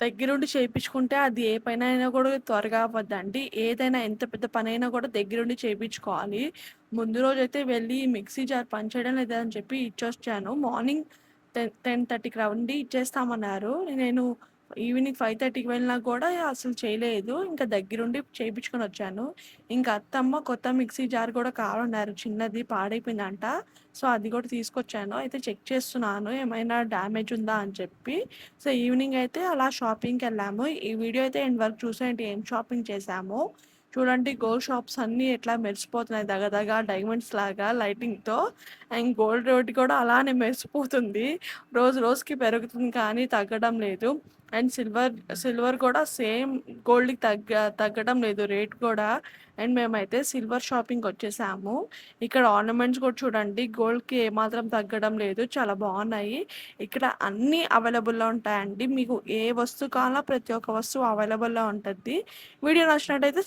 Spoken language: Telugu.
దగ్గరుండి చేయించుకుంటే అది ఏ పైన అయినా కూడా త్వరగా అవ్వద్దండి. ఏదైనా ఎంత పెద్ద పని అయినా కూడా దగ్గరుండి చేయించుకోవాలి ముందు రోజు అయితే వెళ్ళి మిక్సీ జార్ పని చేయడం లేదని చెప్పి ఇచ్చొచ్చాను మార్నింగ్ టెన్ టెన్ థర్టీకి రండి ఇచ్చేస్తామన్నారు. నేను ఈవినింగ్ ఫైవ్ థర్టీకి వెళ్ళినా కూడా అసలు చేయలేదు. ఇంకా దగ్గరుండి చేయించుకొని వచ్చాను. ఇంకా అత్తమ్మ కొత్త మిక్సీ జార్ కూడా కావాలన్నారు చిన్నది పాడైపోయిందంట. సో అది కూడా తీసుకొచ్చాను. అయితే చెక్ చేస్తున్నాను. ఏమైనా డ్యామేజ్ ఉందా అని చెప్పి. సో ఈవినింగ్ అయితే అలా షాపింగ్కి వెళ్ళాము. ఈ వీడియో అయితే ఎండ్ వరకు చూసేయండి. ఏం షాపింగ్ చేసాము చూడండి గోల్డ్ షాప్స్ అన్నీ ఎట్లా మెరిసిపోతున్నాయి. దగదగా డైమండ్స్ లాగా లైటింగ్తో అండ్ గోల్డ్ రేట్ కూడా అలానే మెరిసిపోతుంది. రోజు రోజుకి పెరుగుతుంది కానీ తగ్గడం లేదు. అండ్ సిల్వర్ సిల్వర్ కూడా సేమ్ గోల్డ్కి తగ్గ తగ్గడం లేదు. రేట్ కూడా. అండ్ మేమైతే సిల్వర్ షాపింగ్కి వచ్చేసాము. ఇక్కడ ఆర్నమెంట్స్ కూడా చూడండి. గోల్డ్కి ఏమాత్రం తగ్గడం లేదు. చాలా బాగున్నాయి. ఇక్కడ అన్నీ అవైలబుల్లో ఉంటాయండి. మీకు ఏ వస్తువు కావాలో ప్రతి ఒక్క వస్తువు అవైలబుల్లో ఉంటుంది. వీడియో నచ్చినట్టయితే